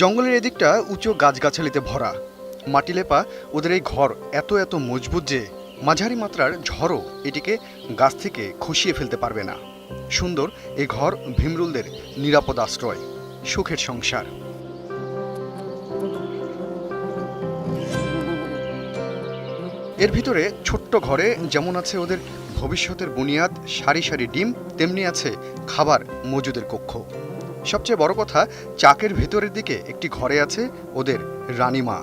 জঙ্গলের এদিকটা উঁচু গাছগাছালিতে ভরা। মাটি লেপা, ওদের এই ঘর এত এত মজবুত যে মাঝারি মাত্রার ঝড়ও এটিকে গাছ থেকে খসিয়ে ফেলতে পারবে না। সুন্দর এই ঘর ভীমরুলদের নিরাপদ আশ্রয়, সুখের সংসার। এর ভিতরে ছোট্ট ঘরে যেমন আছে ওদের ভবিষ্যতের বুনিয়াদ, সারি সারি ডিম, তেমনি আছে খাবার মজুদের কক্ষ। সবচেয়ে বড় কথা, চাকের ভেতরের দিকে একটি ঘরে আছে ওদের রানীমা।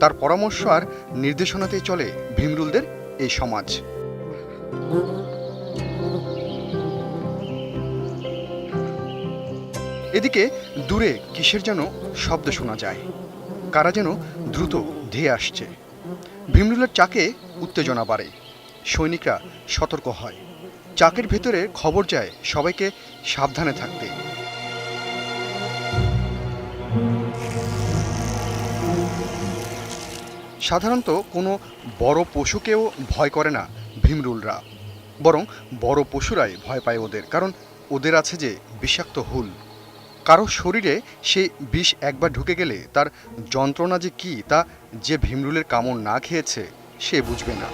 তার পরামর্শ আর নির্দেশনাতেই চলে ভীমরুলদের এই সমাজ। এদিকে দূরে কিসের যেন শব্দ শোনা যায়, কারা যেন দ্রুত ধেয়ে আসছে। ভীমরুলের চাকে উত্তেজনা বাড়ে, সৈনিকরা সতর্ক হয়। চাকের ভেতরে খবর যায় সবাইকে সাবধানে থাকতে। সাধারণত কোনো বড় পশুকেও ভয় করে না ভীমরুলরা। বরং বড় পশুরাই ভয় পায় ওদের, কারণ ওদের আছে যে বিষাক্ত হুল। কারও শরীরে সেই বিষ একবার ঢুকে গেলে তার যন্ত্রণা যে কী, তা যে ভীমরুলের কামড় না খেয়েছে, সে বুঝবে না।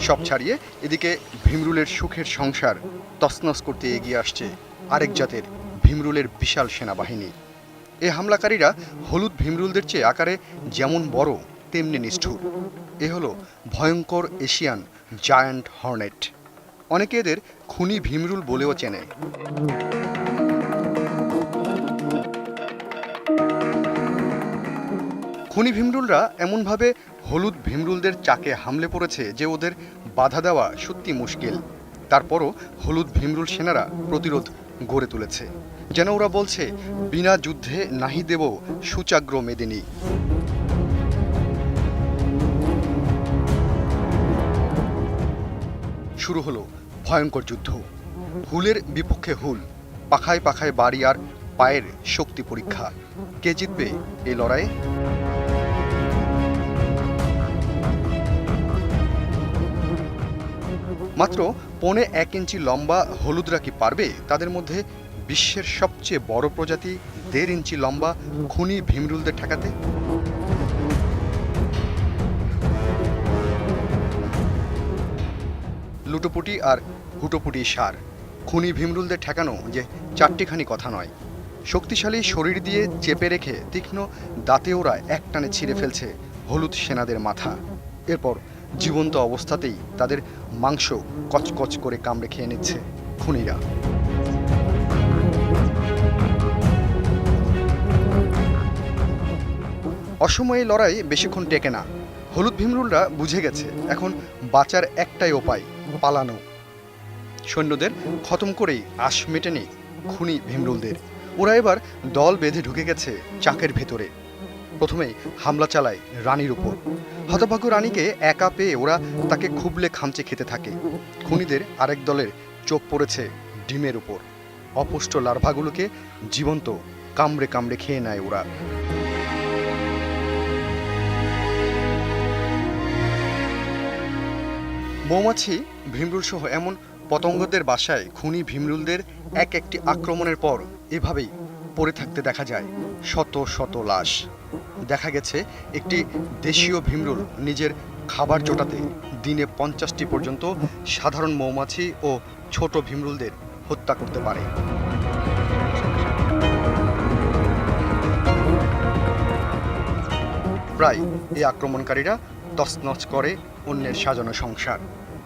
সব ছাড়িয়ে এদিকে ভীমরুলের সুখের সংসার তছনছ করতে এগিয়ে আসছে আরেক জাতের ভীমরুলের বিশাল সেনাবাহিনী। এ হামলাকারীরা হলুদ ভীমরুলদের চেয়ে আকারে যেমন বড়, তেমনি নিষ্ঠুর। এ হলো ভয়ঙ্কর এশিয়ান জায়ান্ট হর্নেট। অনেকে এদের খুনি ভীমরুল বলেও চেনে। খুনি ভীমরুলরা এমনভাবে হলুদ ভীমরুলদের চাকে হামলে পড়েছে যে ওদের বাধা দেওয়া সত্যি মুশকিল। তারপরও হলুদ ভীমরুল সেনারা প্রতিরোধ গড়ে তুলেছে। যেন ওরা বলছে, বিনা যুদ্ধে নাহি দেব সুচাগ্র মেদিনী। শুরু হলো ভয়ঙ্কর যুদ্ধ। হুলের বিপক্ষে হুল, পাখায় পাখায় বাড়ি আর পায়ের শক্তি পরীক্ষা। কে জিতবে এই লড়াইয়ে? মাত্র পৌনে এক ইঞ্চি লম্বা হলুদরা কি পারবে, তাদের মধ্যে বিশ্বের সবচেয়ে বড় প্রজাতি দেড় ইঞ্চি লম্বা খুনি ভীমরুলদের ঠেকাতে। লুটোপুটি আর হুটোপুটি সার, খুনি ভীমরুলদের ঠেকানো যে চারটিখানি কথা নয়। শক্তিশালী শরীর দিয়ে চেপে রেখে তীক্ষ্ণ দাঁতে ওরা একটানে ছিঁড়ে ফেলছে হলুদ সেনাদের মাথা। এরপর জীবন্ত অবস্থাতেই তাদের মাংস কচকচ করে কামড়ে খেয়ে নিচ্ছে খুনিরা। অসময়ে লড়াই বেশিক্ষণ টেকে না। হলুদ ভীমরুলরা বুঝে গেছে, এখন বাঁচার একটাই উপায়, পালানো। সৈন্যদের খতম করেই আশ মেটেনি খুনি ভীমরুলদের। ওরা এবার দল বেঁধে ঢুকে গেছে চাকের ভেতরে। প্রথমেই হামলা চালায় রানীর উপর। হতভাগ্য রানীকে একা পেয়ে ওরা তাকে খুবলে খামচে খেতে থাকে। খুনিদের আরেক দলের চোখ পড়েছে ডিমের উপর। অপুষ্ট লার্ভাগুলোকে জীবন্ত কামড়ে কামড়ে খেয়ে নেয় ওরা। মৌমাছি ভীমরুল সহ এমন পতঙ্গদের বাসায় খুনি ভীমরুলদের এক একটি আক্রমণের পর এভাবেই পড়ে থাকতে দেখা যায়। শত শত লাশ। দেখা গেছে একটি দেশীয় ভীমরুল নিজের খাবার জোটাতে দিনে পঞ্চাশটি পর্যন্ত সাধারণ মৌমাছি ও ছোট ভীমরুলদের হত্যা করতে পারে। প্রায় এই আক্রমণকারীরা তছনছ করে অন্যের সাজানো সংসার,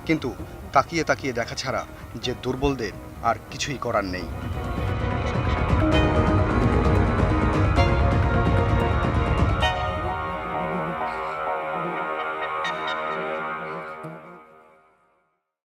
কিন্তু তাকিয়ে তাকিয়ে দেখা ছাড়া যে দুর্বলদের আর কিছুই করার নেই।